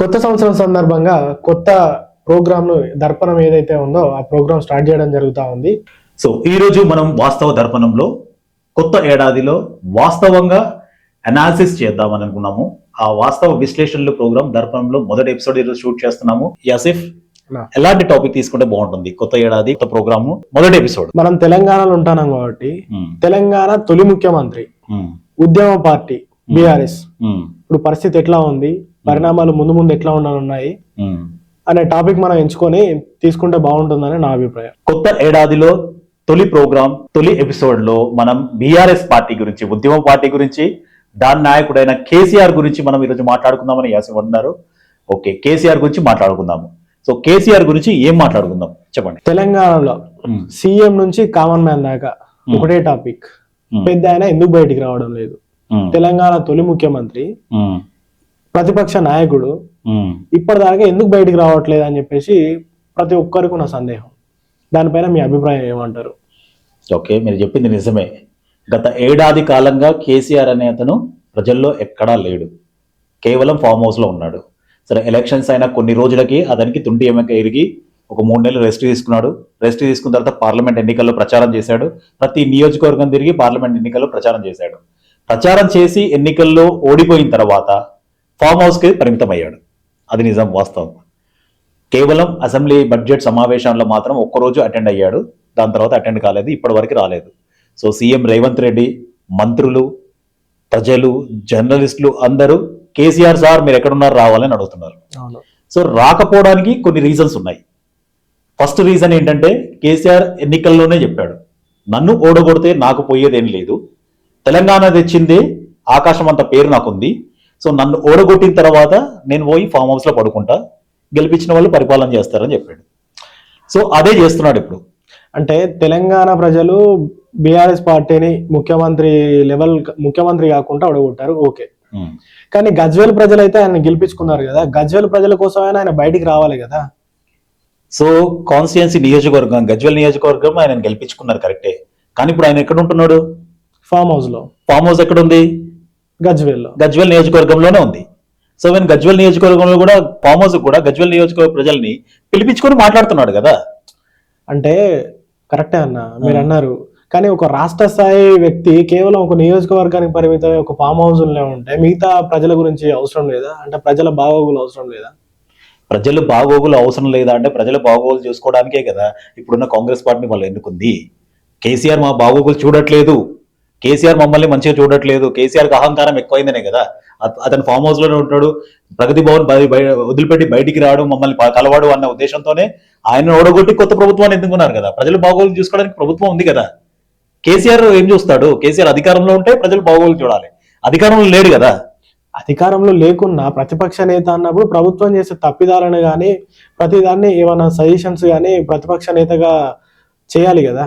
కొత్త సంవత్సరం సందర్భంగా కొత్త ప్రోగ్రామ్ను దర్పణం ఏదైతే ఉందో ఆ ప్రోగ్రామ్ స్టార్ట్ చేయడం జరుగుతా ఉంది. సో ఈ రోజు మనం వాస్తవ దర్పణంలో కొత్త ఏడాదిలో వాస్తవంగా అనాలిసిస్ చేద్దామని అనుకున్నాము. ఆ వాస్తవ విశ్లేషణలు ప్రోగ్రామ్ దర్పణంలో మొదటి ఎపిసోడ్ ఈరోజు షూట్ చేస్తున్నాము. యాసిఫ్. ఎలాంటి టాపిక్ తీసుకుంటే బాగుంటుంది? కొత్త ఏడాది కొత్త ప్రోగ్రాము మొదటి ఎపిసోడ్ మనం తెలంగాణలో ఉంటున్నాం కాబట్టి తెలంగాణ తొలి ముఖ్యమంత్రి ఉద్యమ పార్టీ బీఆర్ఎస్. ఇప్పుడు పరిస్థితి ఎట్లా ఉంది? పరిణామాలు ముందు ముందు ఎట్లా ఉండనున్నాయి అనే టాపిక్ మనం ఎంచుకొని తీసుకుంటే బాగుంటుందని నా అభిప్రాయం. కొత్త ఏడాదిలో తొలి ప్రోగ్రామ్ తొలి ఎపిసోడ్లో మనం బీఆర్ఎస్ పార్టీ గురించి ఉద్యమ పార్టీ గురించి దాని నాయకుడైన కేసీఆర్ గురించి మనం ఈరోజు మాట్లాడుకుందామని యాసిఫ్ అంటున్నారు ఓకే కేసీఆర్ గురించి మాట్లాడుకుందాము. సో కేసీఆర్ గురించి ఏం మాట్లాడుకుందాం? చెప్పండి. తెలంగాణలో సీఎం నుంచి కామన్ మ్యాన్ దాకా ఒకటే టాపిక్. పెద్ద ఆయన ఎందుకు బయటికి రావడం లేదు? తెలంగాణ తొలి ముఖ్యమంత్రి ప్రతిపక్ష నాయకుడు ఇప్పటిదాకా ఎందుకు బయటికి రావట్లేదు అని చెప్పేసి ప్రతి ఒక్కరికి ఉన్న సందేహం. దానిపైన మీ అభిప్రాయం ఏమంటారు? ఓకే మీరు చెప్పింది నిజమే. గత ఏడాది కాలంగా కేసీఆర్ అనే అతను ప్రజల్లో ఎక్కడా లేడు. కేవలం ఫామ్ హౌస్లో ఉన్నాడు. సరే ఎలక్షన్స్ అయిన కొన్ని రోజులకి అతనికి తుంటి ఎమ్మక ఎరిగి ఒక మూడు నెలలు రెస్ట్ తీసుకున్నాడు. రెస్ట్ తీసుకున్న తర్వాత పార్లమెంట్ ఎన్నికల్లో ప్రచారం చేశాడు. ప్రతి నియోజకవర్గం తిరిగి పార్లమెంట్ ఎన్నికల్లో ప్రచారం చేశాడు. ప్రచారం చేసి ఎన్నికల్లో ఓడిపోయిన తర్వాత ఫామ్ హౌస్కి పరిమితం అయ్యాడు అది నిజం వాస్తవం. కేవలం అసెంబ్లీ బడ్జెట్ సమావేశంలో మాత్రం ఒక్కరోజు అటెండ్ అయ్యాడు. దాని తర్వాత అటెండ్ కాలేదు. ఇప్పటి వరకు రాలేదు. సో సీఎం రేవంత్ రెడ్డి మంత్రులు ప్రజలు జర్నలిస్టులు అందరూ కేసీఆర్ సార్ మీరు ఎక్కడున్నారు? రావాలని అడుగుతున్నారు. సో రాకపోవడానికి కొన్ని రీజన్స్ ఉన్నాయి. ఫస్ట్ రీజన్ ఏంటంటే కేసీఆర్ ఎన్నికల్లోనే చెప్పాడు. నన్ను ఓడగొడితే నాకు పోయేదేం లేదు. తెలంగాణ తెచ్చిందే ఆకాశం అంత పేరు నాకుంది. సో నన్ను ఓడగొట్టిన తర్వాత నేను పోయి ఫామ్ హౌస్లో పడుకుంటా. గెలిపించిన వాళ్ళు పరిపాలన చేస్తారని చెప్పాడు. సో అదే చేస్తున్నాడు ఇప్పుడు. అంటే తెలంగాణ ప్రజలు బీఆర్ఎస్ పార్టీని ముఖ్యమంత్రి లెవెల్ ముఖ్యమంత్రి కాకుండా అడగొట్టారు ఓకే. కానీ గజ్వేల్ ప్రజలు అయితే ఆయన గెలిపించుకున్నారు కదా. గజ్వేల్ ప్రజల కోసమైనా ఆయన బయటికి రావాలి కదా. సో కాన్స్టిట్యున్సీ నియోజకవర్గం గజ్వెల్ నియోజకవర్గం ఆయన గెలిపించుకున్నారు కరెక్టే. కానీ ఇప్పుడు ఆయన ఎక్కడ ఉంటున్నాడు? ఫామ్ హౌస్లో ఫామ్ హౌస్ ఎక్కడ ఉంది గజ్వేల్లో. గజ్వెల్ నియోజకవర్గంలోనే ఉంది. సో వెన్ గజ్వెల్ నియోజకవర్గంలో కూడా ఫామ్ హౌస్ కూడా గజ్వెల్ నియోజకవర్గ ప్రజల్ని పిలిపించుకొని మాట్లాడుతున్నాడు కదా. అంటే కరెక్టే అన్న. మీరు అన్నారు. కానీ ఒక రాష్ట్ర స్థాయి వ్యక్తి కేవలం ఒక నియోజకవర్గానికి పరిమితమై ఒక ఫామ్ హౌస్లో ఉంటే మిగతా ప్రజల గురించి అవసరం లేదా? అంటే ప్రజల బాగోగులు అవసరం లేదా? ప్రజలు బాగోగులు అవసరం లేదా అంటే ప్రజలు బాగోగులు చూసుకోవడానికే కదా. ఇప్పుడున్న కాంగ్రెస్ పార్టీని వాళ్ళు ఎన్నుకుంది. కేసీఆర్ మా బాగోగులు చూడట్లేదు. కేసీఆర్ మమ్మల్ని మంచిగా చూడట్లేదు. కేసీఆర్కి అహంకారం ఎక్కువైందనే కదా. అతను ఫామ్ హౌస్లోనే ఉంటాడు ప్రగతి భవన్ వదిలిపెట్టి బయటికి రావడం మమ్మల్ని కలవాడు అన్న ఉద్దేశంతోనే ఆయన ఓడగొట్టి కొత్త ప్రభుత్వాన్ని ఎన్నుకున్నారు కదా. ప్రజలు బాగోగులు చూసుకోవడానికి ప్రభుత్వం ఉంది కదా. కేసీఆర్ ఏం చూస్తాడు? కేసీఆర్ అధికారంలో ఉంటే ప్రజలు బాగోగులు చూడాలి. అధికారంలో లేడు కదా. అధికారంలో లేకున్నా ప్రతిపక్ష నేత అన్నప్పుడు ప్రభుత్వం చేసే తప్పిదాలను కానీ ప్రతిదాన్ని ఏమైనా సజెషన్స్ కానీ ప్రతిపక్ష నేతగా చేయాలి కదా.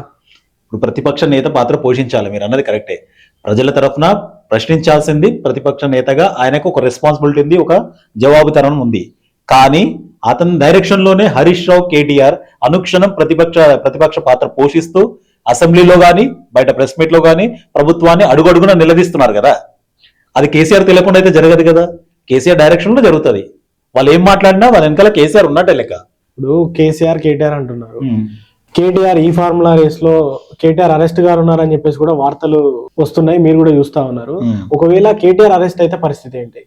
ఇప్పుడు ప్రతిపక్ష నేత పాత్ర పోషించాలి మీరు అన్నది కరెక్టే. ప్రజల తరఫున ప్రశ్నించాల్సింది ప్రతిపక్ష నేతగా ఆయనకు ఒక రెస్పాన్సిబిలిటీ ఉంది ఒక జవాబుతనం ఉంది. కానీ అతని డైరెక్షన్లోనే హరీష్ రావు కేటీఆర్ అనుక్షణం ప్రతిపక్ష ప్రతిపక్ష పాత్ర పోషిస్తూ అసెంబ్లీలో గాని బయట ప్రెస్ మీట్లో గాని ప్రభుత్వాన్ని అడుగడుగున నిలదీస్తున్నారు కదా. అది కేసీఆర్ తెలియకుండా అయితే జరగదు కదా. కేసీఆర్ డైరెక్షన్లో జరుగుతుంది. వాళ్ళు ఏం మాట్లాడినా వాళ్ళ వెనకాల కేసీఆర్ ఉన్నట్టే లెక్క. ఇప్పుడు కేసీఆర్ కేటీఆర్ అంటున్నారు. కేటీఆర్ ఈ ఫార్ములా రేస్లో కేటీఆర్ అరెస్ట్ గారు ఉన్నారని చెప్పేసి కూడా వార్తలు వస్తున్నాయి. మీరు కూడా చూస్తా ఉన్నారు. ఒకవేళ కేటీఆర్ అరెస్ట్ అయితే పరిస్థితి ఏంటి?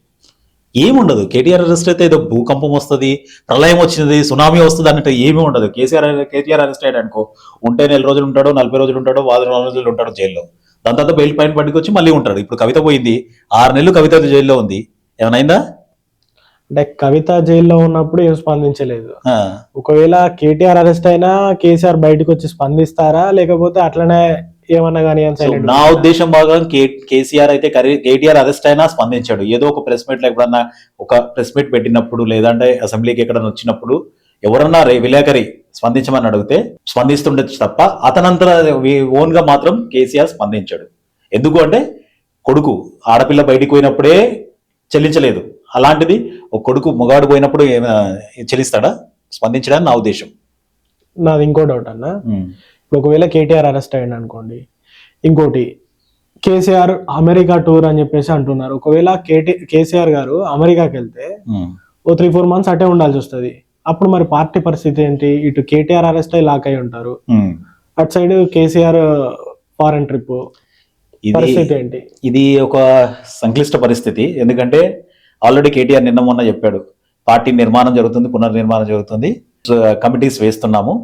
ఏముండదు. కేటీఆర్ అరెస్ట్ అయితే ఏదో భూకంపం వస్తుంది ప్రళయం వచ్చింది సునామీ వస్తుంది అన్నట్టు ఏమీ ఉండదు. కేసీఆర్ కేటీఆర్ అరెస్ట్ అయ్యాడు అనుకో ఉంటే నెల రోజులు ఉంటాడు నలభై రోజులు ఉంటాడు వారం రోజులు ఉంటాడు జైల్లో. దాని తర్వాత బెయిల్ పైన పట్టుకొచ్చి మళ్ళీ ఉంటాడు. ఇప్పుడు కవిత పోయింది ఆరు నెలలు కవిత జైల్లో ఉంది. ఏమైనా అంటే కవిత జైల్లో ఉన్నప్పుడు ఏం స్పందించలేదు. ఆ, ఒకవేళ కేటీఆర్ అరెస్ట్ అయినా కేసీఆర్ బయటకు వచ్చి స్పందిస్తారా? లేకపోతే అట్లనే ఏమన్నా కానీ నా ఉద్దేశం బాగా కేసీఆర్ అయితే కేటీఆర్ అరెస్ట్ అయినా స్పందించాడు. ఏదో ఒక ప్రెస్ మీట్లో ఎప్పుడన్నా ఒక ప్రెస్ మీట్ పెట్టినప్పుడు లేదంటే అసెంబ్లీకి ఎక్కడన్నా వచ్చినప్పుడు ఎవరన్నా రే విలేకరి స్పందించమని అడిగితే స్పందిస్తుండొచ్చు తప్ప అతనంతర ఓన్గా మాత్రం కేసీఆర్ స్పందించాడు. ఎందుకు అంటే కొడుకు ఆడపిల్ల బయటికి పోయినప్పుడే చెల్లించలేదు. అలాంటిది ఒక కొడుకు మొగాడు పోయినప్పుడు ఏమైనా చెల్లిస్తాడా స్పందించడానికి నా ఉద్దేశం. నాది ఇంకో డౌట్ అన్న. ఇప్పుడు ఒకవేళ కేటీఆర్ అరెస్ట్ అయ్యింది అనుకోండి ఇంకోటి కేసీఆర్ అమెరికా టూర్ అని చెప్పేసి అంటున్నారు. ఒకవేళ కేటీ కేసీఆర్ గారు అమెరికాకి వెళ్తే. ఓ త్రీ ఫోర్ మంత్స్ అటే ఉండాల్సి వస్తుంది. అప్పుడు మరి పార్టీ పరిస్థితి ఏంటి? ఇటు కేటీఆర్ అరెస్ట్ అయి లాక్ అయి ఉంటారు. అటు సైడ్ కేసీఆర్ ఫారెన్ ట్రిప్ ఇది పరిస్థితి ఏంటి? ఇది ఒక సంక్లిష్ట పరిస్థితి. ఎందుకంటే ఆల్రెడీ కేటీఆర్ నిన్న మొన్న చెప్పాడు పార్టీ నిర్మాణం జరుగుతుంది పునర్నిర్మాణం జరుగుతుంది. కమిటీస్ వేస్తున్నాము.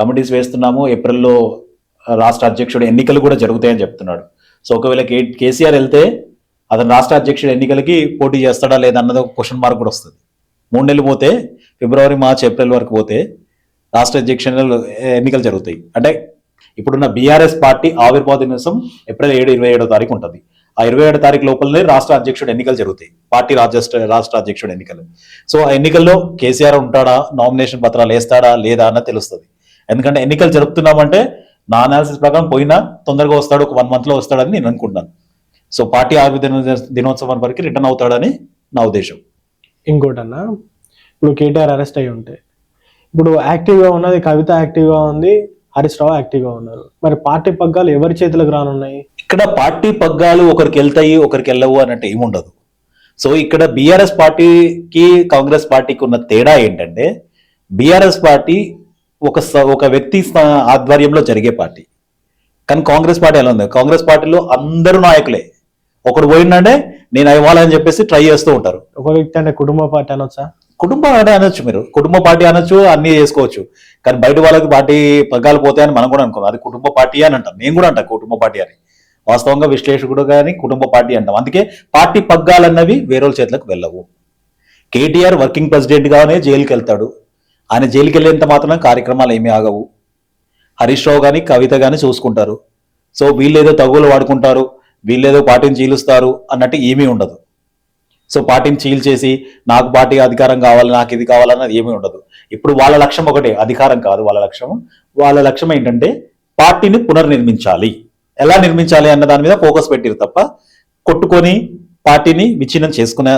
కమిటీస్ వేస్తున్నాము ఏప్రిల్లో రాష్ట్ర అధ్యక్షుడు ఎన్నికలు కూడా జరుగుతాయని చెప్తున్నాడు. సో ఒకవేళ కే కేసీఆర్ వెళ్తే అతను రాష్ట్ర అధ్యక్షుడు ఎన్నికలకి పోటీ చేస్తాడా లేదా అన్నది ఒక క్వశ్చన్ మార్క్ కూడా వస్తుంది. మూడు నెలలు పోతే ఫిబ్రవరి మార్చ్ ఏప్రిల్ వరకు పోతే రాష్ట్ర అధ్యక్షులు ఎన్నికలు జరుగుతాయి. అంటే ఇప్పుడున్న బీఆర్ఎస్ పార్టీ ఆవిర్భావ దినోత్సవం ఏప్రిల్ ఏడు ఇరవై ఏడో తారీఖు ఉంటుంది. ఆ ఇరవై ఏడు తారీఖు లోపలనే రాష్ట్ర అధ్యక్షుడు ఎన్నికలు జరుగుతాయి. పార్టీ రాష్ట్ర రాష్ట్ర అధ్యక్షుడు ఎన్నికలు. సో ఆ ఎన్నికల్లో కేసీఆర్ ఉంటాడా? నామినేషన్ పత్రాలు వేస్తాడా? లేదా అన్న తెలుస్తుంది. ఎందుకంటే ఎన్నికలు జరుపుతున్నామంటే నా అనాలిసిస్ ప్రకారం పోయినా తొందరగా వస్తాడు ఒక వన్ మంత్లో వస్తాడని నేను అనుకుంటున్నాను. సో పార్టీ ఆవిర్భావ దినోత్సవం వరకు రిటర్న్ అవుతాడని నా ఉద్దేశం. ఇంకోటన్నా ఇప్పుడు కేటీఆర్ అరెస్ట్ అయి ఉంటే ఇప్పుడు యాక్టివ్గా ఉన్నది కవిత యాక్టివ్గా ఉంది హరీష్ రావు యాక్టివ్గా ఉన్నారు. మరి పార్టీ పగ్గాలు ఎవరి చేతులకు రానున్నాయి? ఇక్కడ పార్టీ పగ్గాలు ఒకరికి వెళ్తాయి ఒకరికి వెళ్ళవు అన్నట్టు ఏముండదు. సో ఇక్కడ బీఆర్ఎస్ పార్టీకి కాంగ్రెస్ పార్టీకి ఉన్న తేడా ఏంటంటే బీఆర్ఎస్ పార్టీ ఒక ఒక వ్యక్తి ఆధ్వర్యంలో జరిగే పార్టీ. కానీ కాంగ్రెస్ పార్టీ ఎలా ఉంది? కాంగ్రెస్ పార్టీలో అందరూ నాయకులే. ఒకడు పోయిందంటే నేను ఇవ్వాలని చెప్పేసి ట్రై చేస్తూ ఉంటారు. ఒక వ్యక్తి అంటే కుటుంబ పార్టీ అనొచ్చా? కుటుంబం అంటే అనొచ్చు మీరు. కుటుంబ పార్టీ అనొచ్చు అన్ని చేసుకోవచ్చు. కానీ బయట వాళ్ళకి పార్టీ పగ్గాలు పోతాయని మనం కూడా అనుకోం. అది కుటుంబ పార్టీ అని అంటాం. నేను కూడా అంటా కుటుంబ పార్టీ అని. వాస్తవంగా విశ్లేషకుడు కానీ కుటుంబ పార్టీ అంటాం. అందుకే పార్టీ పగ్గాలన్నవి వేరే చేతులకు వెళ్ళవు. కేటీఆర్ వర్కింగ్ ప్రెసిడెంట్గానే జైలుకి వెళ్తాడు. ఆయన జైలుకి వెళ్ళేంత మాత్రం కార్యక్రమాలు ఏమీ ఆగవు. హరీష్ రావు కానీ కవిత కానీ చూసుకుంటారు. సో వీళ్ళేదో తగులు వాడుకుంటారు వీళ్ళేదో పార్టీని చీలుస్తారు అన్నట్టు ఏమీ ఉండదు. సో పార్టీని చీల్చేసి నాకు పార్టీ అధికారం కావాలి నాకు ఇది కావాలన్నది ఏమీ ఉండదు. ఇప్పుడు వాళ్ళ లక్ష్యం ఒకటే అధికారం కాదు వాళ్ళ లక్ష్యం. వాళ్ళ లక్ష్యం ఏంటంటే పార్టీని పునర్నిర్మించాలి. ఎలా నిర్మించాలి అన్న దాని మీద ఫోకస్ పెట్టిరు తప్ప కొట్టుకొని పార్టీని విచ్ఛిన్నం చేసుకునే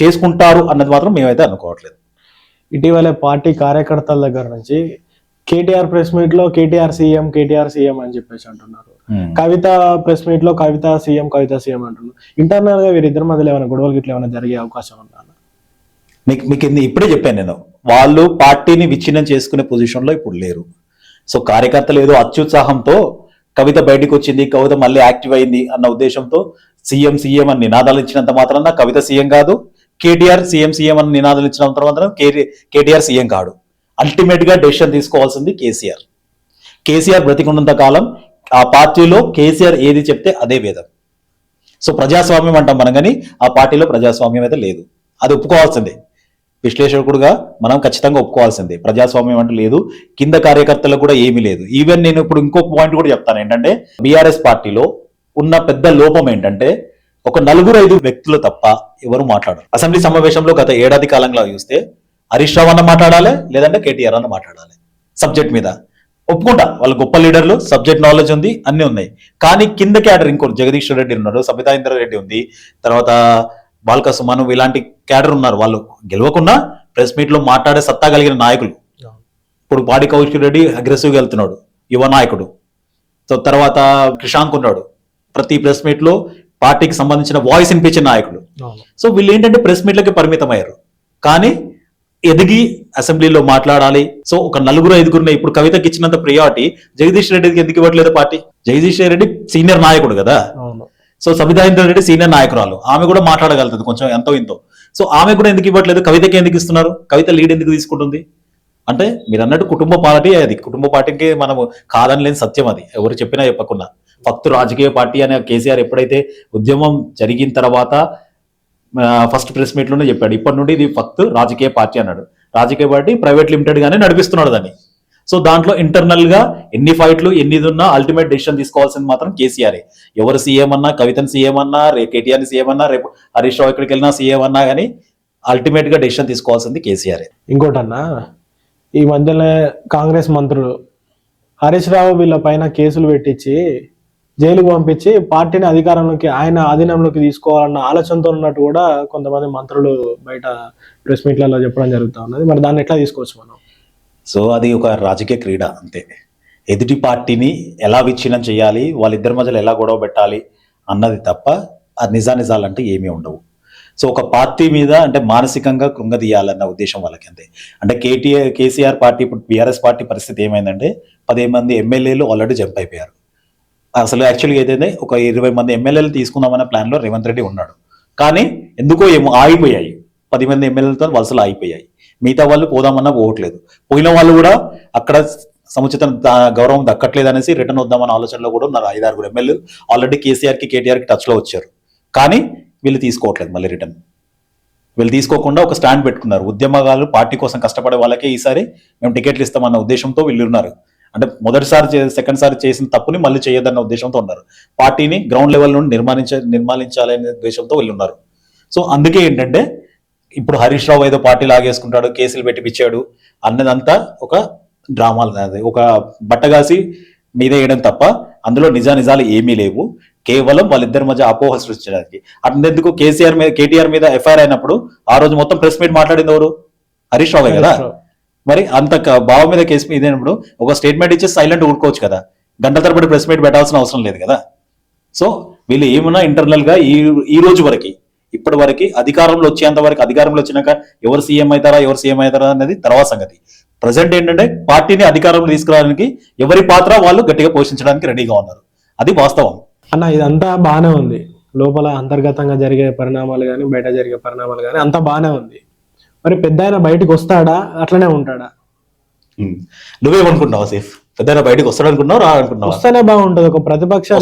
చేసుకుంటారు అన్నది మాత్రం మేమైతే అనుకోవట్లేదు. ఇటీవల పార్టీ కార్యకర్తల దగ్గర నుంచి కేటీఆర్ ప్రెస్ మీట్లో కేటీఆర్ సీఎం కేటీఆర్ సీఎం అని చెప్పేసి అంటున్నారు. కవిత ప్రెస్ మీట్లో కవిత సీఎం కవిత సీఎం అంటున్నారు. ఇంటర్నల్గా వీరిద్దరి మధ్యలో ఏమైనా గొడవలు గిట్ల ఏమైనా జరిగే అవకాశం ఉందా? మీకు మీకు ఇప్పుడే చెప్పాను నేను. వాళ్ళు పార్టీని విచ్ఛిన్నం చేసుకునే పొజిషన్లో ఇప్పుడు లేరు. సో కార్యకర్తలు ఏదో అత్యుత్సాహంతో కవిత బయటకు వచ్చింది కవిత మళ్ళీ యాక్టివ్ అయింది అన్న ఉద్దేశంతో సీఎం సీఎం అని నినాదాలు ఇచ్చినంత మాత్రాన కవిత సీఎం కాదు కేటీఆర్ సీఎం సీఎం అని నినాదాలు ఇచ్చినంత మాత్రం కేటీఆర్ సీఎం కాడు. అల్టిమేట్గా డెసిషన్ తీసుకోవాల్సింది కేసీఆర్. కేసీఆర్ బ్రతికున్నంత కాలం ఆ పార్టీలో కేసీఆర్ ఏది చెప్తే అదే వేదం. సో ప్రజాస్వామ్యం అంటాం మనం కానీ ఆ పార్టీలో ప్రజాస్వామ్యం అయితే లేదు. అది ఒప్పుకోవాల్సిందే. విశ్లేషకుడుగా మనం ఖచ్చితంగా ఒప్పుకోవాల్సిందే. ప్రజాస్వామ్యం అంటే లేదు కింద కార్యకర్తలకు కూడా ఏమీ లేదు. ఈవెన్ నేను ఇప్పుడు ఇంకొక పాయింట్ కూడా చెప్తాను ఏంటంటే బీఆర్ఎస్ పార్టీలో ఉన్న పెద్ద లోపం ఏంటంటే ఒక నలుగురు ఐదు వ్యక్తులు తప్ప ఎవరు మాట్లాడరు. అసెంబ్లీ సమావేశంలో గత ఏడాది కాలంలో చూస్తే హరీష్ రావు అన్న మాట్లాడాలి లేదంటే కేటీఆర్ అన్న మాట్లాడాలి. సబ్జెక్ట్ మీద. ఒప్పుకుంటా. వాళ్ళ గొప్ప లీడర్లు సబ్జెక్ట్ నాలెడ్జ్ ఉంది అన్ని ఉన్నాయి. కానీ కింద క్యాడర్ ఇంకోటి జగదీష్ రెడ్డి ఉన్నారు సబితా ఇంద్ర రెడ్డి ఉంది. తర్వాత బాల్క సుమను ఇలాంటి క్యాడర్ ఉన్నారు. వాళ్ళు గెలవకుండా ప్రెస్ మీట్లో మాట్లాడే సత్తా కలిగిన నాయకులు. ఇప్పుడు పాడి కౌశిక్ రెడ్డి అగ్రెసివ్గా వెళ్తున్నాడు యువ నాయకుడు. సో తర్వాత క్రిషాంక్ ఉన్నాడు. ప్రతి ప్రెస్ మీట్లో పార్టీకి సంబంధించిన వాయిస్ వినిపించిన నాయకులు సో వీళ్ళు ఏంటంటే ప్రెస్ మీట్లకి పరిమితం అయ్యారు కానీ ఎదిగి అసెంబ్లీలో మాట్లాడాలి. సో ఒక నలుగురు ఐదుగురుని ఇప్పుడు కవితకి ఇచ్చినంత ప్రియారిటీ జగదీష్ రెడ్డికి ఎందుకు ఇవ్వట్లేదు పార్టీ? జగదీష్ రెడ్డి సీనియర్ నాయకుడు కదా. సో సబితా ఇంద్ర రెడ్డి సీనియర్ నాయకురాలు. ఆమె కూడా మాట్లాడగలుగుతుంది కొంచెం ఎంతో ఇంతో. సో ఆమె కూడా ఎందుకు ఇవ్వట్లేదు? కవితకి ఎందుకు ఇస్తున్నారు? కవిత లీడ్ ఎందుకు తీసుకుంటుంది? అంటే మీరు అన్నట్టు కుటుంబ పార్టీ అది. కుటుంబ పార్టీకి మనము కాదని లేని సత్యం అది. ఎవరు చెప్పినా చెప్పకుండా. ఫస్ట్ రాజకీయ పార్టీ అనే కేసీఆర్ ఎప్పుడైతే ఉద్యమం జరిగిన తర్వాత ఫస్ట్ ప్రెస్ మీట్లోనే చెప్పాడు. ఇప్పటి నుండి ఇది ఫస్ట్ రాజకీయ పార్టీ అన్నాడు. రాజకీయ పార్టీ ప్రైవేట్ లిమిటెడ్ గానే నడిపిస్తున్నాడు దాన్ని. సో దాంట్లో ఇంటర్నల్గా ఎన్ని ఫైట్లు ఎన్ని ఉన్నా అల్టిమేట్ డెసిషన్ తీసుకోవాల్సింది మాత్రం కేసీఆర్ ఎవరు సీఎం అన్నా కవితను సీఎం అన్నా రే కేటీఆర్ సీఎం అన్నా రేపు హరీష్ రావు ఎక్కడికి వెళ్ళినా సీఎం అన్నా కానీ అల్టిమేట్గా డెసిషన్ తీసుకోవాల్సింది కేసీఆర్ ఇంకోటన్నా ఈ మధ్యలో కాంగ్రెస్ మంత్రులు హరీష్ రావు వీళ్ళ పైన కేసులు పెట్టించి జైలుకు పంపించి పార్టీని అధికారంలోకి ఆయన ఆధీనంలోకి తీసుకోవాలన్న ఆలోచనతో ఉన్నట్టు కూడా కొంతమంది మంత్రులు బయట ప్రెస్ మీట్లలో చెప్పడం జరుగుతూ ఉన్నది. మరి దాన్ని ఎట్లా తీసుకోవచ్చు మనం? సో అది ఒక రాజకీయ క్రీడ అంతే. ఎదుటి పార్టీని ఎలా విచ్ఛిన్నం చేయాలి వాళ్ళిద్దరి మధ్యలో ఎలా గొడవ పెట్టాలి అన్నది తప్ప ఆ నిజానిజాలంటే ఏమీ ఉండవు. సో ఒక పార్టీ మీద అంటే మానసికంగా కృంగదీయాలన్న ఉద్దేశం వాళ్ళకి అంతే. అంటే కేటీఆర్ కేసీఆర్ పార్టీ ఇప్పుడు బీఆర్ఎస్ పార్టీ పరిస్థితి ఏమైందంటే పదిహేను మంది ఎమ్మెల్యేలు ఆల్రెడీ జంప్ అయిపోయారు. అసలు యాక్చువల్గా ఏదైతే ఒక ఇరవై మంది ఎమ్మెల్యేలు తీసుకుందామన్న ప్లాన్లో రేవంత్ రెడ్డి ఉన్నాడు. కానీ ఎందుకో ఏమో ఆగిపోయాయి. పది మంది ఎమ్మెల్యేలతో వలసలు ఆగిపోయాయి. మిగతా వాళ్ళు పోదామన్నా పోవట్లేదు. పోయిన వాళ్ళు కూడా అక్కడ సముచిత గౌరవం దక్కట్లేదు అనేసి రిటర్న్ వద్దామన్న ఆలోచనలో కూడా ఉన్నారు ఐదారుగురు ఎమ్మెల్యేలు ఆల్రెడీ కేసీఆర్కి కేటీఆర్కి టచ్లో వచ్చారు. కానీ వీళ్ళు తీసుకోవట్లేదు మళ్ళీ రిటర్న్. వీళ్ళు తీసుకోకుండా ఒక స్టాండ్ పెట్టుకున్నారు. ఉద్యమగాలు పార్టీ కోసం కష్టపడే వాళ్ళకే ఈసారి మేము టికెట్లు ఇస్తామన్న ఉద్దేశంతో వీళ్ళు ఉన్నారు. అంటే మొదటిసారి సెకండ్ సారి చేసిన తప్పుని మళ్ళీ చేయొద్దన్న ఉద్దేశంతో ఉన్నారు. పార్టీని గ్రౌండ్ లెవెల్ నుండి నిర్మాణించ నిర్మాణించాలనే ఉద్దేశంతో వీళ్ళు ఉన్నారు. సో అందుకే ఏంటంటే ఇప్పుడు హరీష్ రావు ఏదో పార్టీ లాగేసుకుంటాడు కేసులు పెట్టి పిచ్చాడు అన్నదంతా ఒక డ్రామా అది ఒక బట్టగాసి మీద వేయడం తప్ప అందులో నిజా నిజాలు ఏమీ లేవు. కేవలం వాళ్ళిద్దరి మధ్య అపోహ సృష్టించడానికి. అంతెందుకు కేసీఆర్ మీద కేటీఆర్ మీద ఎఫ్ఐఆర్ అయినప్పుడు ఆ రోజు మొత్తం ప్రెస్ మీట్ మాట్లాడింది ఎవరు? హరీష్ రావే కదా? మరి అంత బావ మీద కేసు మీద ఇదేనప్పుడు ఒక స్టేట్మెంట్ ఇచ్చి సైలెంట్ ఊరుకోవచ్చు కదా? గంటల తరబడి ప్రెస్ మీట్ పెట్టాల్సిన అవసరం లేదు కదా? సో వీళ్ళు ఏమన్నా ఇంటర్నల్గా ఈ ఈ రోజు వరకు ఇప్పటి వరకు అధికారంలో వచ్చేంత వరకు అధికారంలో వచ్చినాక ఎవరు సీఎం అవుతారా ఎవరు సీఎం అవుతారా అనేది తర్వాత సంగతి. ప్రజెంట్ ఏంటంటే పార్టీని అధికారంలో తీసుకురావడానికి ఎవరి పాత్ర వాళ్ళు గట్టిగా పోషించడానికి రెడీగా ఉన్నారు. అది వాస్తవం. అన్న ఇదంతా బాగానే ఉంది. లోపల అంతర్గతంగా జరిగే పరిణామాలు కానీ బయట జరిగే పరిణామాలు కానీ అంతా బాగానే ఉంది. మరి పెద్ద ఆయన బయటకు వస్తాడా? అట్లనే ఉంటాడా. నువ్వేమనుకుంటున్నావు సేఫ్? పెద్ద బయటకు వస్తాడు అనుకుంటున్నావు రా అనుకుంటున్నావా? వస్తేనే బాగుంటది. ఒక ప్రతిపక్ష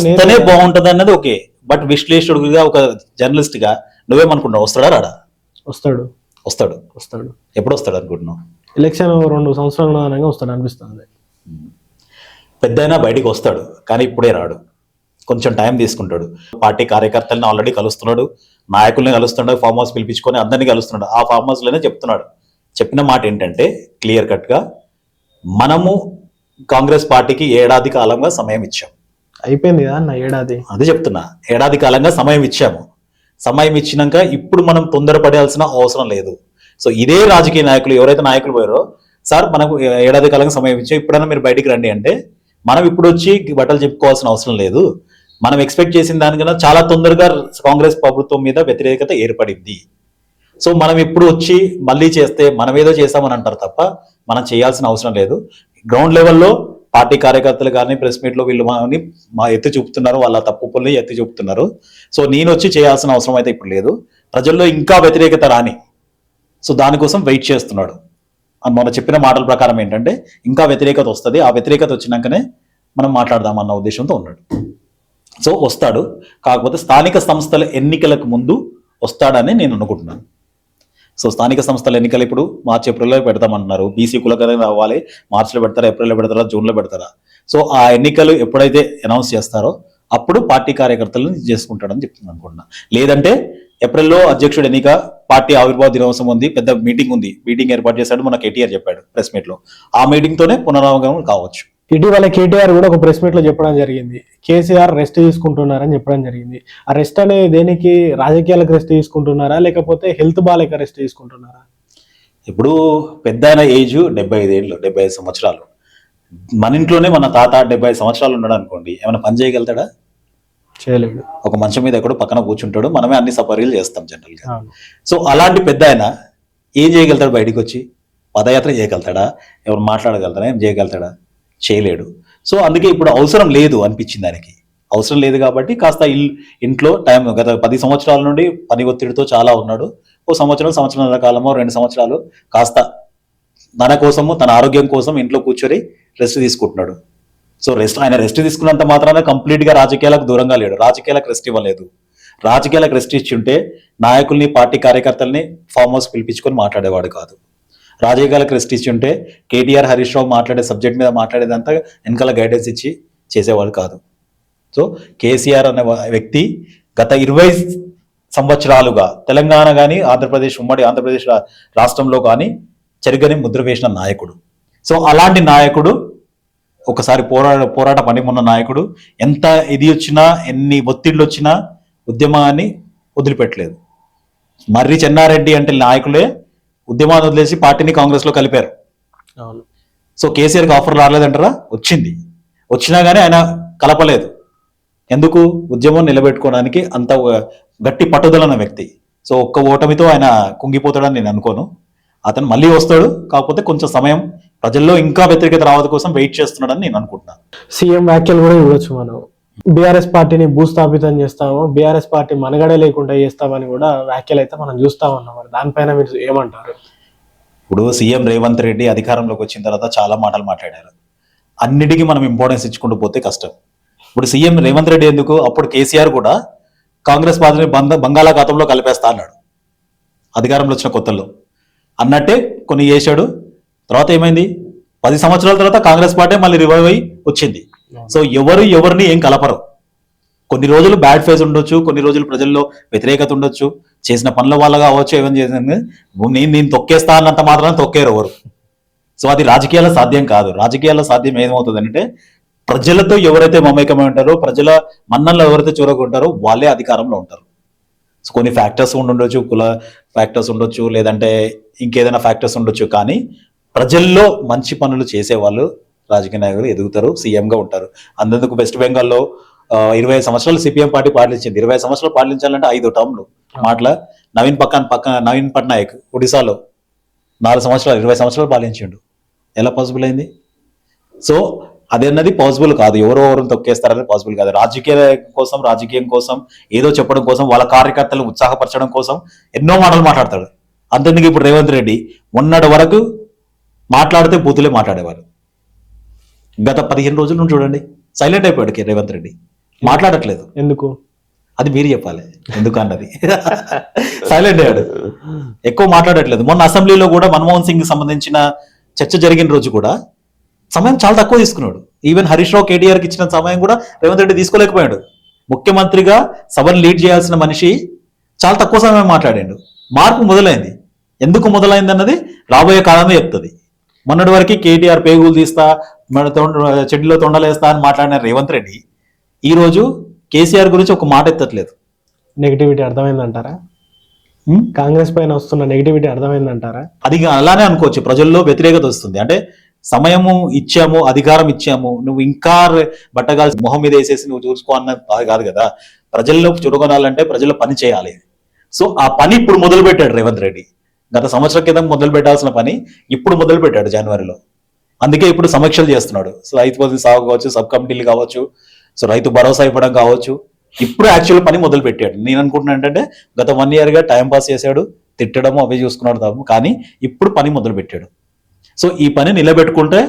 బాగుంటది అన్నది ఓకే. బట్ విశ్లేషకుడిగా ఒక జర్నలిస్ట్గా నువ్వేమనుకుంటున్నావు? వస్తాడా రాడా? వస్తాడు. వస్తాడు. వస్తాడు. ఎప్పుడు వస్తాడు అనుకుంటున్నావు? ఎలక్షన్ రెండు సంవత్సరాల అనగా వస్తాడు అనిపిస్తుంది పెద్ద అయినా బయటికి వస్తాడు కానీ ఇప్పుడే రాడు. కొంచెం టైం తీసుకుంటాడు. పార్టీ కార్యకర్తలను ఆల్రెడీ కలుస్తున్నాడు నాయకుల్ని కలుస్తున్నాడు ఫామ్ హౌస్ పిలిపించుకొని అందరినీ కలుస్తున్నాడు. ఆ ఫామ్ హౌస్లోనే చెప్తున్నాడు. చెప్పిన మాట ఏంటంటే క్లియర్ కట్గా మనము కాంగ్రెస్ పార్టీకి ఏడాది కాలంగా సమయం ఇచ్చాం. అయిపోయింది కదా అన్న ఏడాది? అదే చెప్తున్నా. ఏడాది కాలంగా సమయం ఇచ్చాము. సమయం ఇచ్చినాక ఇప్పుడు మనం తొందరపడాల్సిన అవసరం లేదు. సో ఇదే రాజకీయ నాయకులు ఎవరైతే నాయకులు పోయారో సార్ మనకు ఏడాది కాలంగా సమయం ఇచ్చాం ఇప్పుడైనా మీరు బయటికి రండి అంటే మనం ఇప్పుడు వచ్చి బట్టలు చెప్పుకోవాల్సిన అవసరం లేదు. మనం ఎక్స్పెక్ట్ చేసిన దానికన్నా చాలా తొందరగా కాంగ్రెస్ ప్రభుత్వం మీద వ్యతిరేకత ఏర్పడింది సో మనం ఇప్పుడు వచ్చి మళ్ళీ చేస్తే మనం ఏదో చేస్తామని అంటారు తప్ప మనం చేయాల్సిన అవసరం లేదు. గ్రౌండ్ లెవెల్లో పార్టీ కార్యకర్తలు కానీ ప్రెస్ మీట్లో వీళ్ళు మాని మా ఎత్తి చూపుతున్నారు వాళ్ళ తప్పుల్ని ఎత్తి చూపుతున్నారు. సో నేను వచ్చి చేయాల్సిన అవసరం అయితే ఇప్పుడు లేదు. ప్రజల్లో ఇంకా వ్యతిరేకత రాని సో దానికోసం వెయిట్ చేస్తున్నాడు. అని మనం చెప్పిన మాటల ప్రకారం ఏంటంటే ఇంకా వ్యతిరేకత వస్తుంది. ఆ వ్యతిరేకత వచ్చినాకనే మనం మాట్లాడదాం అన్న ఉద్దేశంతో ఉన్నాడు. సో వస్తాడు. కాకపోతే స్థానిక సంస్థల ఎన్నికలకు ముందు వస్తాడని నేను అనుకుంటున్నాను. సో స్థానిక సంస్థల ఎన్నికలు ఇప్పుడు మార్చి ఏప్రిల్లో పెడతామంటున్నారు. బీసీ కులకరం రావాలి. మార్చిలో పెడతారా ఏప్రిల్లో పెడతారా జూన్లో పెడతారా? సో ఆ ఎన్నికలు ఎప్పుడైతే అనౌన్స్ చేస్తారో అప్పుడు పార్టీ కార్యకర్తలను చేసుకుంటాడని చెప్తుంది అనుకుంటున్నా. లేదంటే ఏప్రిల్లో అధ్యక్షుడు ఎన్నిక పార్టీ ఆవిర్భావ దినోత్సవం ఉంది పెద్ద మీటింగ్ ఉంది. మీటింగ్ ఏర్పాటు చేశాడు మన కేటీఆర్ చెప్పాడు ప్రెస్ మీట్లో. ఆ మీటింగ్తోనే తోనే కావచ్చు. ఇటీవల కేటీఆర్ కూడా ఒక ప్రెస్ మీట్లో చెప్పడం జరిగింది. కేసీఆర్ రెస్ట్ తీసుకుంటున్నారని చెప్పడం జరిగింది. ఆ రెస్ట్ అనే దేనికి? రాజకీయాలకు రెస్ట్ తీసుకుంటున్నారా? లేకపోతే హెల్త్ బాలేక రెస్ట్ తీసుకుంటున్నారా? ఇప్పుడు పెద్ద ఏజ్ డెబ్బై ఐదేళ్ళు డెబ్బై ఐదు సంవత్సరాలు. మన ఇంట్లోనే మన తాత డెబ్బై ఐదు సంవత్సరాలు ఉన్నాడు అనుకోండి ఏమైనా పని చేయగలుగుతాడా? చేయలేడు. ఒక మంచం మీద ఎక్కడో పక్కన కూర్చుంటాడు మనమే అన్ని సపర్యలు చేస్తాం జనరల్గా అవును. సో అలాంటి పెద్ద ఆయన ఏం చేయగలుగుతాడు బయటికి వచ్చి పదయాత్ర చేయగలుగుతాడా? ఎవరు మాట్లాడగలుగుతాడా ఏం చేయగలుగుతాడా? చేయలేడు. సో అందుకే ఇప్పుడు అవసరం లేదు అనిపించింది ఆయనకి. అవసరం లేదు కాబట్టి కాస్త ఇల్ ఇంట్లో టైం గత పది సంవత్సరాల నుండి పని ఒత్తిడితో చాలా ఉన్నాడు. ఓ సంవత్సరం సంవత్సరాల కాలమో రెండు సంవత్సరాలు కాస్త తన కోసము తన ఆరోగ్యం కోసం ఇంట్లో కూర్చొని రెస్ట్ తీసుకుంటున్నాడు. సో రెస్ట్ ఆయన రెస్ట్ తీసుకున్నంత మాత్రాన కంప్లీట్గా రాజకీయాలకు దూరంగా లేడు. రాజకీయాలకు రెస్ట్ ఇవ్వలేదు. రాజకీయాలకు రెస్ట్ ఇచ్చి ఉంటే నాయకుల్ని పార్టీ కార్యకర్తల్ని ఫామ్ హౌస్ పిలిపించుకొని మాట్లాడేవాడు కాదు. రాజకీయాలకు రెస్ట్ ఇచ్చి ఉంటే కేటీఆర్ హరీష్ రావు మాట్లాడే సబ్జెక్ట్ మీద మాట్లాడేదంతా వెనకాల గైడెన్స్ ఇచ్చి చేసేవాడు కాదు. సో కేసీఆర్ అనే వ్యక్తి గత ఇరవై సంవత్సరాలుగా తెలంగాణ కానీ ఆంధ్రప్రదేశ్ ఉమ్మడి ఆంధ్రప్రదేశ్ రాష్ట్రంలో కానీ చెరుగని ముద్ర వేసిన నాయకుడు. సో అలాంటి నాయకుడు ఒకసారి పోరాట పోరాట పనిమున్న నాయకుడు ఎంత ఇది వచ్చినా ఎన్ని ఒత్తిళ్ళు వచ్చినా ఉద్యమాన్ని వదిలిపెట్టలేదు. మర్రి చెన్నారెడ్డి అంటే నాయకులే ఉద్యమాన్ని వదిలేసి పార్టీని కాంగ్రెస్లో కలిపారు. అవును. సో కేసీఆర్కి ఆఫర్ రాలేదంటారా? వచ్చింది. వచ్చినా కానీ ఆయన కలపలేదు. ఎందుకు? ఉద్యమం నిలబెట్టుకోవడానికి అంత గట్టి పట్టుదల ఉన్న వ్యక్తి. సో ఒక్క ఓటమితో ఆయన కుంగిపోతాడని నేను అనుకోను. అతను మళ్ళీ వస్తాడు కాకపోతే కొంచెం సమయం ప్రజల్లో ఇంకా వ్యతిరేకత రావడం కోసం వెయిట్ చేస్తున్నాడని నేను అనుకుంటున్నాను. సీఎం వ్యాఖ్యలు కూడా చూడొచ్చు మనం. బీఆర్ఎస్ పార్టీని భూస్థాపితం చేస్తాము బీఆర్ఎస్ పార్టీ మనగడే లేకుండా చేస్తామని కూడా వ్యాఖ్యలు అయితే మనం చూస్తా ఉన్నాం. మరి దానిపైన మీరు ఏమంటారు? ఇప్పుడు సీఎం రేవంత్ రెడ్డి అధికారంలోకి వచ్చిన తర్వాత చాలా మాటలు మాట్లాడారు. అన్నిటికీ మనం ఇంపార్టెన్స్ ఇచ్చుకుంటూ పోతే కష్టం. ఇప్పుడు సీఎం రేవంత్ రెడ్డి ఎందుకు? అప్పుడు కేసీఆర్ కూడా కాంగ్రెస్ పార్టీని బంద బంగాళాఖాతంలో కలిపేస్తా అన్నాడు. అధికారంలో వచ్చిన కొత్తల్లో. అన్నట్టే కొన్ని చేశాడు. తర్వాత ఏమైంది? పది సంవత్సరాల తర్వాత కాంగ్రెస్ పార్టీ మళ్ళీ రివైవ్ అయి వచ్చింది. సో ఎవరు ఎవరిని ఏం కలపరు. కొన్ని రోజులు బ్యాడ్ ఫేజ్ ఉండొచ్చు కొన్ని రోజులు ప్రజల్లో వ్యతిరేకత ఉండొచ్చు. చేసిన పనుల వల్ల కావచ్చు ఏమైనా చేసింది. నేను నేను తొక్కేస్తా అన్నంత మాత్రం తొక్కేరు ఎవరు. సో అది రాజకీయాల సాధ్యం కాదు. రాజకీయాల సాధ్యం ఏమవుతుంది అంటే ప్రజలతో ఎవరైతే మమేకమై ఉంటారో ప్రజల మన్నల్లో ఎవరైతే చూరకుంటారో వాళ్ళే అధికారంలో ఉంటారు. సో కొన్ని ఫ్యాక్టర్స్ ఉండొచ్చు కుల ఫ్యాక్టర్స్ ఉండొచ్చు లేదంటే ఇంకేదైనా ఫ్యాక్టర్స్ ఉండొచ్చు. కానీ ప్రజల్లో మంచి పనులు చేసే వాళ్ళు రాజకీయ నాయకులు ఎదుగుతారు సీఎంగా ఉంటారు. అందుకు వెస్ట్ బెంగాల్లో ఇరవై సంవత్సరాలు సిపిఎం పార్టీ పాటించింది. ఇరవై సంవత్సరాలు పాటించాలంటే ఐదు టర్మ్లు. మాటల నవీన్ పక్కన పక్కన నవీన్ పట్నాయక్ ఒడిశాలో నాలుగు సంవత్సరాలు ఇరవై సంవత్సరాలు పాలించిండు. ఎలా పాసిబుల్ అయింది? సో అదన్నది పాసిబుల్ కాదు. ఎవరో ఎవరు తొక్కేస్తారని పాసిబుల్ కాదు. రాజకీయ కోసం రాజకీయం కోసం ఏదో చెప్పడం కోసం వాళ్ళ కార్యకర్తలు ఉత్సాహపరచడం కోసం ఎన్నో మాటలు మాట్లాడతాడు. అంతేందుకు ఇప్పుడు రేవంత్ రెడ్డి మొన్నటి వరకు మాట్లాడితే బూతులే మాట్లాడేవారు గత పదిహేను రోజుల నుంచి చూడండి. సైలెంట్ అయిపోయాడు కే- రేవంత్ రెడ్డి. మాట్లాడట్లేదు. ఎందుకు? అది మీరు చెప్పాలి. ఎందుకు అన్నది. సైలెంట్ అయ్యాడు. ఎక్కువ మాట్లాడట్లేదు. మొన్న అసెంబ్లీలో కూడా మన్మోహన్ సింగ్ సంబంధించిన చర్చ జరిగిన రోజు కూడా సమయం చాలా తక్కువ తీసుకున్నాడు. ఈవెన్ హరీష్ రావు కేటీఆర్కి ఇచ్చిన సమయం కూడా రేవంత్ రెడ్డి తీసుకోలేకపోయాడు. ముఖ్యమంత్రిగా సభను లీడ్ చేయాల్సిన మనిషి చాలా తక్కువ సమయం మాట్లాడాడు. మార్పు మొదలైంది. ఎందుకు మొదలైంది అన్నది రాబోయే కాలమే చెప్తుంది. మొన్నటి వరకు కేటీఆర్ పేగులు తీస్తా మన తొండ చెడ్డిలో తొండలేస్తా అని మాట్లాడిన రేవంత్ రెడ్డి ఈ రోజు కేసీఆర్ గురించి ఒక మాట ఎత్తట్లేదు. నెగిటివిటీ అర్థమైందంటారా? కాంగ్రెస్ పైన వస్తున్న నెగిటివిటీ అర్థమైందంటారా? అది అలానే అనుకోవచ్చు. ప్రజల్లో వ్యతిరేకత వస్తుంది. అంటే సమయము ఇచ్చాము అధికారం ఇచ్చాము నువ్వు ఇంకా బట్టగాల్సి మొహం మీద వేసేసి నువ్వు చూసుకో అన్న బాధ కాదు కదా. ప్రజల్లో చురుకొనాలంటే ప్రజలు పని చేయాలి. సో ఆ పని ఇప్పుడు మొదలు పెట్టాడు రేవంత్ రెడ్డి. గత సంవత్సరం క్రితం మొదలు పెట్టాల్సిన పని ఇప్పుడు మొదలు పెట్టాడు జనవరిలో. అందుకే ఇప్పుడు సమీక్షలు చేస్తున్నాడు. సో రైతు పొంది సాగు కావచ్చు సబ్ కమిటీలు కావచ్చు సో రైతు భరోసా ఇవ్వడం కావచ్చు ఇప్పుడు యాక్చువల్ పని మొదలు పెట్టాడు నేను అనుకుంటున్నా ఏంటంటే గత వన్ ఇయర్గా టైం పాస్ చేశాడు తిట్టడము అవి చూసుకున్నాడు తప్ప కానీ ఇప్పుడు పని మొదలు పెట్టాడు సో ఈ పని నిలబెట్టుకుంటే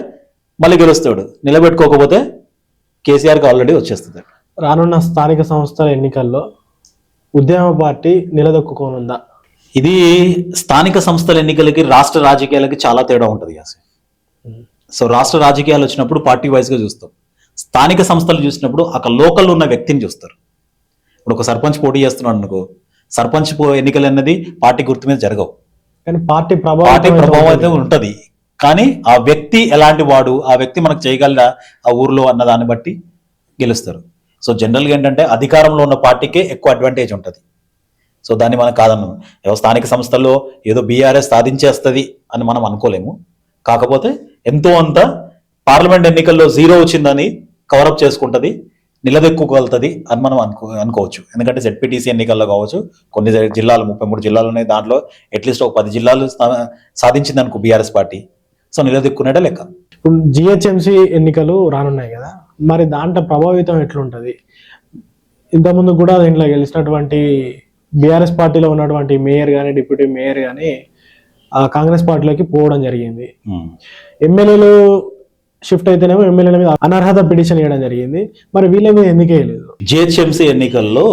మళ్ళీ గెలుస్తాడు. నిలబెట్టుకోకపోతే కేసీఆర్కి ఆల్రెడీ వచ్చేస్తుంది. రానున్న స్థానిక సంస్థల ఎన్నికల్లో ఉద్యమ పార్టీ నిలదొక్కుకోనుందా? ఇది స్థానిక సంస్థల ఎన్నికలకి రాష్ట్ర రాజకీయాలకి చాలా తేడా ఉంటుంది యాసి. సో రాష్ట్ర రాజకీయాలు వచ్చినప్పుడు పార్టీ వైజ్గా చూస్తాం. స్థానిక సంస్థలు చూసినప్పుడు అక్కడ లోకల్ ఉన్న వ్యక్తిని చూస్తారు. ఇప్పుడు ఒక సర్పంచ్ పోటీ చేస్తున్నాడు అనుకో సర్పంచ్ పో- ఎన్నికలు అన్నది పార్టీ గుర్తు మీద జరగవు. కానీ పార్టీ ప్రభావం పార్టీ ప్రభావం. అయితే ఉంటది. కానీ ఆ వ్యక్తి ఎలాంటి వాడు ఆ వ్యక్తి మనకు చేయగలరా ఆ ఊర్లో అన్న దాన్ని బట్టి గెలుస్తారు. సో జనరల్గా ఏంటంటే అధికారంలో ఉన్న పార్టీకే ఎక్కువ అడ్వాంటేజ్ ఉంటుంది. సో దాన్ని మనం కాదన్నాం ఏదో స్థానిక సంస్థల్లో ఏదో బీఆర్ఎస్ సాధించేస్తుంది అని మనం అనుకోలేము. కాకపోతే ఎంతో అంత పార్లమెంట్ ఎన్నికల్లో జీరో వచ్చిందని కవరప్ చేసుకుంటుంది నిలదెక్కుగలుగుతుంది అని మనం అనుకో అనుకోవచ్చు. ఎందుకంటే జెడ్పీటీసీ ఎన్నికల్లో కావచ్చు కొన్ని జిల్లాలు ముప్పై మూడు జిల్లాలు ఉన్నాయి దాంట్లో అట్లీస్ట్ ఒక పది జిల్లాలు స్థా- సాధించింది అనుకో బీఆర్ఎస్ పార్టీ. సో నిలదొక్కునేట లెక్క. ఇప్పుడు జిహెచ్ఎంసీ ఎన్నికలు రానున్నాయి కదా మరి దాంట్లో ప్రభావితం ఎట్లుంటుంది? ఇంతకుముందు కూడా దీంట్లో గెలిచినటువంటి బీఆర్ఎస్ పార్టీలో ఉన్నటువంటి మేయర్ కానీ డిప్యూటీ మేయర్ కానీ కాంగ్రెస్ పార్టీలోకి పోవడం జరిగింది. ఉమ్. ఎమ్మెల్యేలు షిఫ్ట్ అయితేనేమో ఎమ్మెల్యేల మీద అనర్హత పిటిషన్ వేయడం జరిగింది. మరి వీళ్ళ మీద ఎందుకు వేయలేదు? జిహెచ్ఎంసీ ఎన్నికల్లో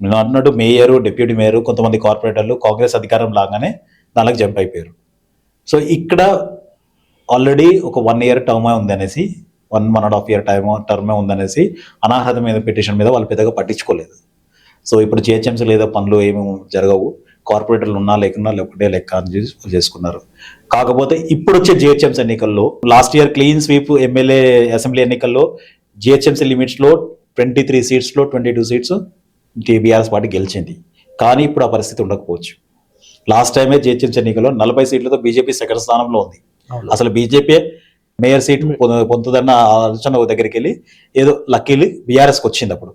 నేను అన్నట్టు మేయర్ డిప్యూటీ మేయర్ కొంతమంది కార్పొరేటర్లు కాంగ్రెస్ అధికారం లాగానే దానికి జంప్ అయిపోయారు. సో ఇక్కడ ఆల్రెడీ ఒక వన్ ఇయర్ టర్మే ఉందనేసి one one and half year time టర్మే ఉందనేసి అనర్హత మీద పిటిషన్ మీద వాళ్ళు పెద్దగా పట్టించుకోలేదు. సో ఇప్పుడు జిహెచ్ఎంసీ లేదా పనులు ఏమి జరగవు. కార్పొరేటర్లు ఉన్నా లేకున్నా లేకుంటే లెక్క అని చేసి చేసుకున్నారు. కాకపోతే ఇప్పుడు వచ్చే జిహెచ్ఎంసీ ఎన్నికల్లో last year clean sweep MLA assembly ఎన్నికల్లో జిహెచ్ఎంసీ లిమిట్స్లో twenty three సీట్స్లో twenty two seats BRS party గెలిచింది. కానీ ఇప్పుడు ఆ పరిస్థితి ఉండకపోవచ్చు. లాస్ట్ టైమే జిహెచ్ఎంసీ ఎన్నికల్లో నలభై సీట్లతో బీజేపీ సెకండ్ స్థానంలో ఉంది. అసలు బీజేపీ మేయర్ సీట్ పొంద- పొందుతుందన్న ఆలోచన దగ్గరికి వెళ్ళి ఏదో లక్కీలి బీఆర్ఎస్కి వచ్చింది అప్పుడు.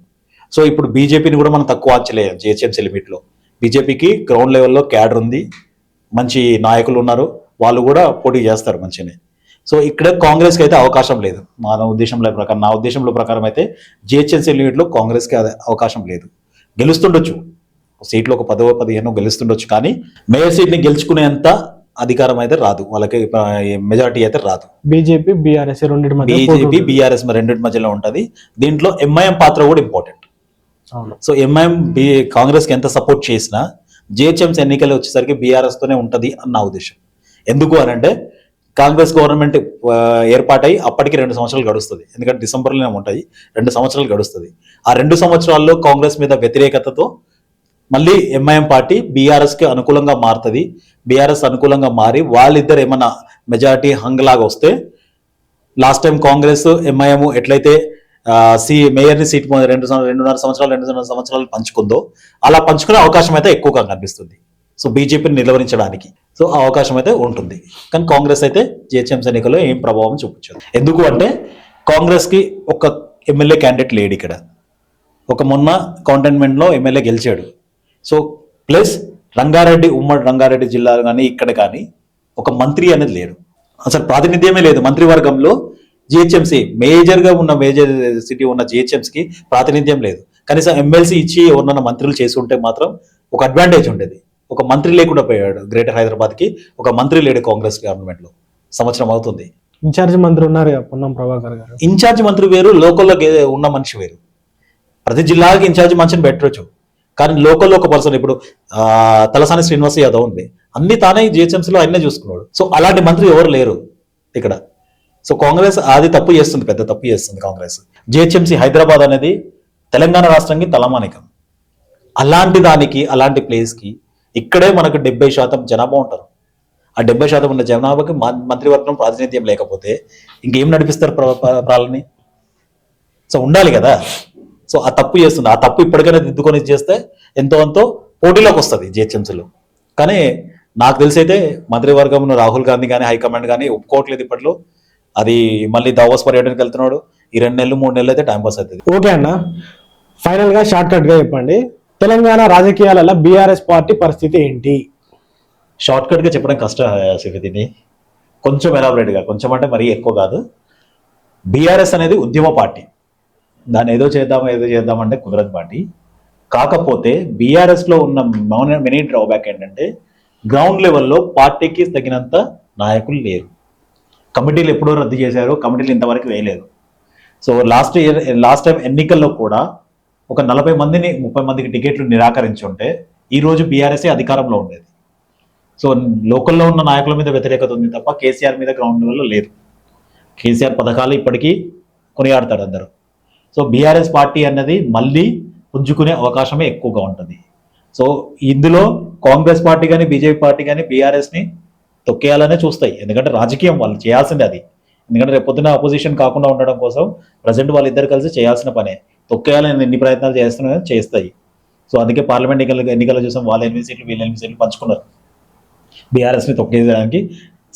సో ఇప్పుడు బీజేపీని కూడా మనం తక్కువ ఆంచలేదు జిహెచ్ఎంసీ లిమిట్లో. బీజేపీకి గ్రౌండ్ లెవెల్లో క్యాడర్ ఉంది. మంచి నాయకులు ఉన్నారు. వాళ్ళు కూడా పోటీ చేస్తారు మంచిగానే. సో ఇక్కడ కాంగ్రెస్కి అయితే అవకాశం లేదు. మా ఉద్దేశంలో ప్రకారం నా ఉద్దేశంలో ప్రకారం అయితే జిహెచ్ఎంసీ యూనిట్లో కాంగ్రెస్కి అవకాశం లేదు. గెలుస్తుండొచ్చు. సీట్లు ఒక పదో పదిహేను గెలుస్తుండొచ్చు. కానీ మేయర్ సీట్ని గెలుచుకునేంత అధికారం అయితే రాదు. వాళ్ళకి మెజారిటీ అయితే రాదు. బీజేపీ బీఆర్ఎస్ రెండింటి బీజేపీ. బీఆర్ఎస్ రెండింటి మధ్యలో ఉంటది. దీంట్లో ఎంఐఎం పాత్ర కూడా ఇంపార్టెంట్ సో ఎంఐఎం బి కాంగ్రెస్కి ఎంత సపోర్ట్ చేసినా జిహెచ్ఎంసీ ఎన్నికలు వచ్చేసరికి బీఆర్ఎస్ తోనే ఉంటది నా ఉద్దేశం. ఎందుకు అని అంటే కాంగ్రెస్ గవర్నమెంట్ ఏర్పాటై అప్పటికి రెండు సంవత్సరాలు గడుస్తుంది. ఎందుకంటే డిసెంబర్లోనే ఉంటాయి. రెండు సంవత్సరాలు గడుస్తుంది. ఆ రెండు సంవత్సరాల్లో కాంగ్రెస్ మీద వ్యతిరేకతతో మళ్ళీ ఎంఐఎం పార్టీ బీఆర్ఎస్కి అనుకూలంగా మారుతుంది. బీఆర్ఎస్ అనుకూలంగా మారి వాళ్ళిద్దరు ఏమన్నా మెజారిటీ హంగ్ వస్తే లాస్ట్ టైం కాంగ్రెస్ ఎంఐఎం ఎట్లయితే సి మేయర్ని సీట్ రెండు రెండున్నర సంవత్సరాలు రెండున్నర సంవత్సరాలు పంచుకుందో అలా పంచుకునే అవకాశం అయితే ఎక్కువగా కనిపిస్తుంది. సో బీజేపీని నిలవరించడానికి. సో ఆ అవకాశం అయితే ఉంటుంది. కానీ కాంగ్రెస్ అయితే జిహెచ్ఎంసీ ఎన్నికల్లో ఏం ప్రభావం చూపించదు. ఎందుకు అంటే కాంగ్రెస్కి ఒక ఎమ్మెల్యే క్యాండిడేట్ లేడు ఇక్కడ. ఒక మొన్న కాంటైన్మెంట్లో ఎమ్మెల్యే గెలిచాడు. సో ప్లస్ రంగారెడ్డి ఉమ్మడి రంగారెడ్డి జిల్లా కానీ ఇక్కడ కానీ ఒక మంత్రి అనేది లేడు. అసలు ప్రాతినిధ్యమే లేదు. మంత్రివర్గంలో జిహెచ్ఎంసీ మేజర్గా ఉన్న మేజర్ సిటీ ఉన్న జిహెచ్ఎంసీకి ప్రాతినిధ్యం లేదు. కనీసం ఎమ్మెల్సీ ఇచ్చి ఎవరన్నా మంత్రులు చేసి ఉంటే మాత్రం ఒక అడ్వాంటేజ్ ఉండేది. ఒక మంత్రి లేకుండా పోయాడు గ్రేటర్ హైదరాబాద్కి ఒక మంత్రి లేడు కాంగ్రెస్ గవర్నమెంట్లో. సంవత్సరం అవుతుంది. ఇన్ఛార్జ్ మంత్రి ఉన్నారు పొన్నం ప్రభాకర్ గారు. ఇన్ఛార్జ్ మంత్రి వేరు లోకల్లో ఉన్న మనిషి వేరు. ప్రతి జిల్లాకి ఇన్ఛార్జ్ మనిషిని పెట్టవచ్చు కానీ లోకల్లో ఒక పర్సన్ ఇప్పుడు తలసాని శ్రీనివాస్ యాదవ్ ఉంది. అన్ని తానే జిహెచ్ఎంసీలో అన్నీ చూసుకున్నాడు. సో అలాంటి మంత్రి ఎవరు లేరు ఇక్కడ. సో కాంగ్రెస్ అది తప్పు చేస్తుంది పెద్ద తప్పు చేస్తుంది కాంగ్రెస్. జిహెచ్ఎంసీ హైదరాబాద్ అనేది తెలంగాణ రాష్ట్రానికి తలమానికం. అలాంటి దానికి అలాంటి ప్లేస్కి ఇక్కడే మనకు డెబ్బై శాతం జనాభా ఉంటారు. ఆ డెబ్బై శాతం ఉన్న జనాభాకి మంత్రివర్గం ప్రాతినిధ్యం లేకపోతే ఇంకేం నడిపిస్తారు ప్ర- ప్రాలని సో ఉండాలి కదా. సో ఆ తప్పు చేస్తుంది. ఆ తప్పు ఇప్పటికైనా దిద్దుకొని చేస్తే ఎంతో ఎంతో పోటీలోకి వస్తుంది జిహెచ్ఎంసీలో. కానీ నాకు తెలిసి అయితే మంత్రివర్గం రాహుల్ గాంధీ కానీ హైకమాండ్ కానీ ఒప్పుకోవట్లేదు ఇప్పట్లో. అది మళ్ళీ దావోస్ పర్యటనకి వెళ్తున్నాడు. ఈ రెండు నెలలు మూడు నెలలు అయితే టైం పాస్ అవుతుంది. ఓకే అన్న. ఫైనల్గా షార్ట్ కట్గా చెప్పండి. తెలంగాణ రాజకీయాలలో బీఆర్ఎస్ పార్టీ పరిస్థితి ఏంటి? షార్ట్ కట్గా చెప్పడం కష్టం ఆసిఫ్ దీన్ని. కొంచెం elaborate గా కొంచెం అంటే మరీ ఎక్కువ కాదు. బీఆర్ఎస్ అనేది ఉద్యమ పార్టీ. దాన్ని ఏదో చేద్దాం ఏదో చేద్దామంటే కుదరదు పార్టీ. కాకపోతే బీఆర్ఎస్లో ఉన్న మెనీ డ్రాబ్యాక్ ఏంటంటే గ్రౌండ్ లెవెల్లో పార్టీకి తగినంత నాయకులు లేరు. కమిటీలు ఎప్పుడో రద్దు చేశారు కమిటీలు ఇంతవరకు వేయలేదు. So last year last time ఎన్నికల్లో కూడా ఒక నలభై మందిని ముప్పై మందికి టికెట్లు నిరాకరించి ఉంటే బీఆర్ఎస్ఏ అధికారంలో ఉండేది. సో లోకల్లో ఉన్న నాయకుల మీద వ్యతిరేకత ఉంది తప్ప కేసీఆర్ మీద గ్రౌండ్ లెవెల్లో లేదు. కేసీఆర్ పథకాలు ఇప్పటికీ కొనియాడతాడు అందరూ. సో బీఆర్ఎస్ పార్టీ అన్నది మళ్ళీ పుంజుకునే అవకాశమే ఎక్కువగా ఉంటుంది. సో ఇందులో కాంగ్రెస్ పార్టీ కానీ బీజేపీ పార్టీ కానీ బీఆర్ఎస్ని తొక్కేయాలనే చూస్తాయి. ఎందుకంటే రాజకీయం వాళ్ళు చేయాల్సిందే అది. ఎందుకంటే రేపు అపోజిషన్ కాకుండా ఉండడం కోసం ప్రజెంట్ వాళ్ళిద్దరు కలిసి చేయాల్సిన పనే. తొక్కేయాలని ఎన్ని ప్రయత్నాలు చేస్తున్నాయో చేస్తాయి. సో అందుకే పార్లమెంట్ ఎన్నికలు ఎన్నికలు చూసాం వాళ్ళు ఎనిమిది సీట్లు వీళ్ళు ఎనిమిది సీట్లు పంచుకున్నారు. బీఆర్ఎస్ని తొక్కేయడానికి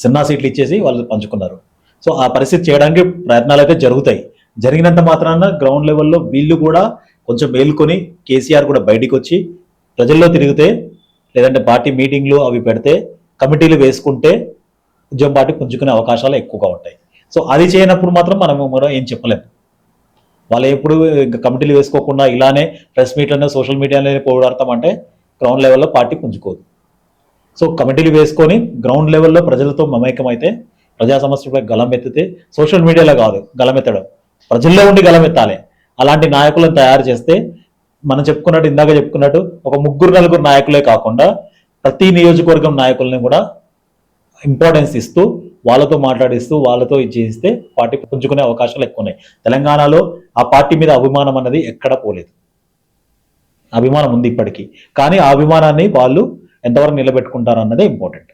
చిన్న సీట్లు ఇచ్చేసి వాళ్ళు పంచుకున్నారు. సో ఆ పరిస్థితి చేయడానికి ప్రయత్నాలు అయితే జరుగుతాయి. జరిగినంత మాత్రాన గ్రౌండ్ లెవెల్లో వీళ్ళు కూడా కొంచెం మేల్కొని కేసీఆర్ కూడా బయటికి వచ్చి ప్రజల్లో తిరిగితే లేదంటే పార్టీ మీటింగ్లు అవి పెడితే కమిటీలు వేసుకుంటే ఉద్యమ పార్టీ పుంజుకునే అవకాశాలు ఎక్కువగా ఉంటాయి. సో అది చేయనప్పుడు మాత్రం మనము మరో ఏం చెప్పలేము. వాళ్ళు ఎప్పుడు కమిటీలు వేసుకోకుండా ఇలానే ప్రెస్ మీట్లనే సోషల్ మీడియాలోనే పోరాడతామంటే గ్రౌండ్ లెవెల్లో పార్టీ పుంజుకోదు. సో కమిటీలు వేసుకొని గ్రౌండ్ లెవెల్లో ప్రజలతో మమేకమైతే ప్రజా సమస్యలపై గలం ఎత్తితే సోషల్ మీడియాలో కాదు గలమెత్తడం ప్రజల్లో ఉండి గలమెత్తాలి అలాంటి నాయకులను తయారు చేస్తే మనం చెప్పుకున్నట్టు ఇందాక చెప్పుకున్నట్టు ఒక ముగ్గురు నలుగురు నాయకులే కాకుండా ప్రతి నియోజకవర్గం నాయకుల్ని కూడా ఇంపార్టెన్స్ ఇస్తూ వాళ్ళతో మాట్లాడిస్తూ వాళ్ళతో ఇది చేస్తే పార్టీ పుంజుకునే అవకాశాలు ఎక్కువ ఉన్నాయి తెలంగాణలో ఆ పార్టీ మీద అభిమానం అన్నది ఎక్కడ పోలేదు. అభిమానం ఉంది ఇప్పటికీ. కానీ ఆ అభిమానాన్ని వాళ్ళు ఎంతవరకు నిలబెట్టుకుంటారు అన్నదే ఇంపార్టెంట్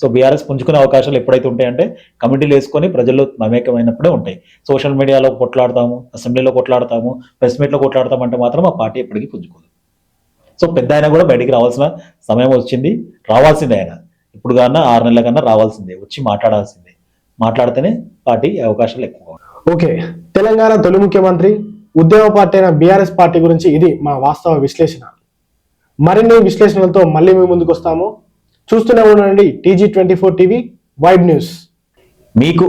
సో బీఆర్ఎస్ పుంజుకునే అవకాశాలు ఎప్పుడైతే ఉంటాయంటే కమిటీలు వేసుకొని ప్రజల్లో మమేకమైనప్పుడే ఉంటాయి. సోషల్ మీడియాలో కొట్లాడతాము అసెంబ్లీలో కొట్లాడతాము ప్రెస్ మీట్లో కొట్లాడతామంటే మాత్రం ఆ పార్టీ ఎప్పటికీ పుంజుకోదు. సో పెద్ద ఆయన కూడా బయటికి రావాల్సిన సమయం వచ్చింది. రావాల్సిందే ఆయన. ఇప్పుడు కన్నా ఆరు నెలల కన్నా రావాల్సిందే. వచ్చి మాట్లాడాల్సిందే. మాట్లాడితేనే పార్టీ అవకాశాలు ఎక్కువ. ఓకే. తెలంగాణ తొలి ముఖ్యమంత్రి ఉద్యమ పార్టీ అయిన బీఆర్ఎస్ పార్టీ గురించి ఇది మా వాస్తవ విశ్లేషణ. మరిన్ని విశ్లేషణలతో మళ్ళీ మీ ముందుకు వస్తాము. చూస్తూనే ఉండండి TG twenty four TV wide news. మీకు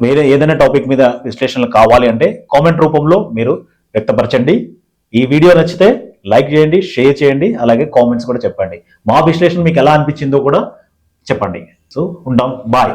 వేరే ఏదైనా టాపిక్ మీద విశ్లేషణలు కావాలి అంటే కామెంట్ రూపంలో మీరు వ్యక్తపరచండి. ఈ వీడియో నచ్చితే లైక్ చేయండి షేర్ చేయండి అలాగే కామెంట్స్ కూడా చెప్పండి. మా విశ్లేషణ మీకు ఎలా అనిపించిందో కూడా చెప్పండి. సో ఉంటాం. బాయ్.